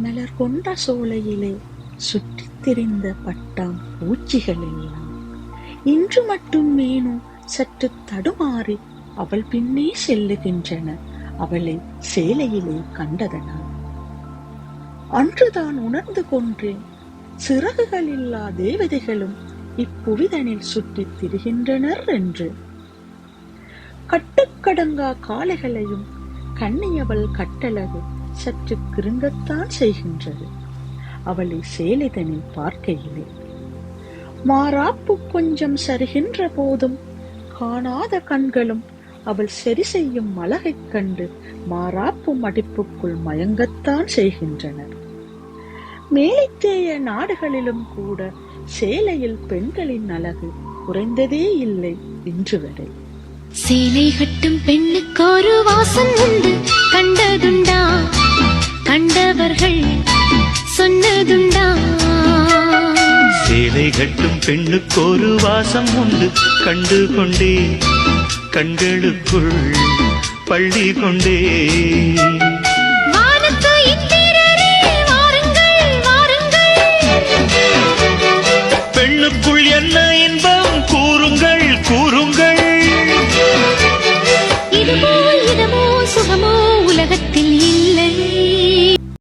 மலர் கொண்ட சோலையிலே சுற்றித் திரிந்த பட்டாம் பூச்சிகள் எல்லாம் இன்று மட்டும் மேனு சற்று தடுமாறி அவள் பின்னே செல்லுகின்றன. அவளை சேலையிலே கண்டதனால். அன்றுதான் உணர்ந்து கொன்றேன். சிறகுகள் இல்லா தேவதைகளும் இப்புவிதனில் சுற்றித் திரிகின்றனர் என்று. கட்டுக்கடங்கா காளைகளையும் கண்ணியவள் கட்டழகு சற்று கிருங்கத்தான் செய்கின்றது. அவளை சேலைதனில் பார்க்கையிலே மாறாப்பு கொஞ்சம் சரிகின்ற போதும் காணாத கண்களும் அவள் சரி செய்யும் அழகைக் கண்டு மாறாப்பு மடிப்புக்குள் மயங்கத்தான் செய்கின்றனர் மேலைத்தேய நாடுகளிலும் கூட சேலையில் பெண்களின் அழகு குறைந்ததே இல்லை இன்று வரை சேலை கட்டும் பெண்ணுக்கு ஒரு வாசம் அவர்கள் சொன்னதுண்டா. சேலை கட்டும் பெண்ணுக்கு ஒரு வாசம் உண்டு. கண்டு கொண்டே கண்களுக்குள் பள்ளி கொண்டே.